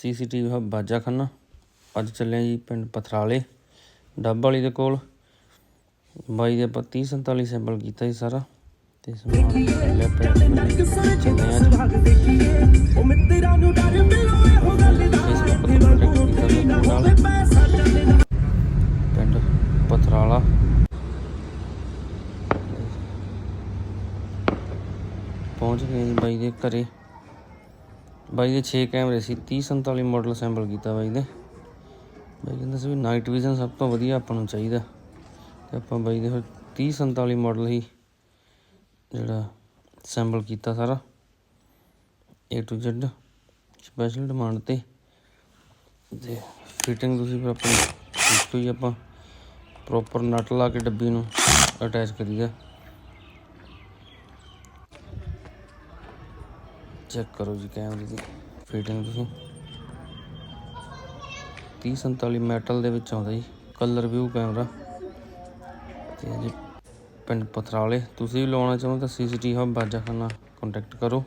CCTV ਹਬ ਬਾਜਾਖਾਨਾ ਅੱਜ ਚੱਲੇ ਹਾਂ ਜੀ ਪਿੰਡ ਪਥਰਾਲੇ। ਡੱਬ ਵਾਲੀ ਦੇ ਕੋਲ। ਬਾਈ ਦੇ ਆਪਾਂ 30 47 ਸੈਂਪਲ ਕੀਤਾ ਜੀ ਸਾਰਾ। ਤੇ ਸਮਾਨ ਲੈ ਚੱਲੇ ਅੱਜ ਉਹ ਮਿੱਤਰਾਂ ਨੂੰ ਡਰ ਮਿਲੋ ਇਹੋ ਗੱਲ ਦਾ। ਪਿੰਡ ਪਥਰਾਲਾ। ਪਹੁੰਚ ਗਏ ਜੀ ਬਾਈ ਦੇ ਘਰੇ। ਬਾਈ ਦੇ 6 ਕੈਮਰੇ ਸੀ 30 47 ਮਾਡਲ ਸੈਂਪਲ ਕੀਤਾ ਬਾਈ ਦੇ ਬਾਈ ਕਹਿੰਦਾ ਸੀ ਵੀ ਨਾਈਟ ਵਿਜ਼ਨ ਸਭ ਤੋਂ ਵਧੀਆ ਆਪਾਂ ਨੂੰ ਚਾਹੀਦਾ। ਤੇ ਆਪਾਂ ਬਾਈ ਦੇ ਫਿਰ 30 47 ਮਾਡਲ ਹੀ ਜਿਹੜਾ ਸੈਂਪਲ ਕੀਤਾ ਸਾਰਾ। A to Z special demand ਤੇ। ਤੇ ਫਿਟਿੰਗ ਤੁਸੀਂ ਫਿਰ ਆਪਣੀ ਇੱਕੋ ਹੀ ਆਪਾਂ ਪ੍ਰੋਪਰ ਨਟ ਲਾ ਕੇ ਡੱਬੀ ਨੂੰ ਅਟੈਚ ਕਰੀਦਾ ਚੈੱਕ ਕਰੋ ਜੀ ਕੈਮਰੇ ਦੀ। ਫਿਟਿੰਗ ਤੁਸੀਂ। 30 47 ਮੈਟਲ ਦੇ ਵਿੱਚ ਆਉਂਦਾ ਜੀ। ਕਲਰ ਵਿਊ ਕੈਮਰਾ ਤੇ ਜੀ ਪਿੰਡ ਪਥਰਾਲੇ। ਤੁਸੀਂ ਵੀ ਲਵਾਉਣਾ ਚਾਹੋ ਤਾਂ ਸੀਸੀਟੀ ਹਬ ਬਾਜਾਖਾਨਾ ਕੰਟੈਕਟ ਕਰੋ।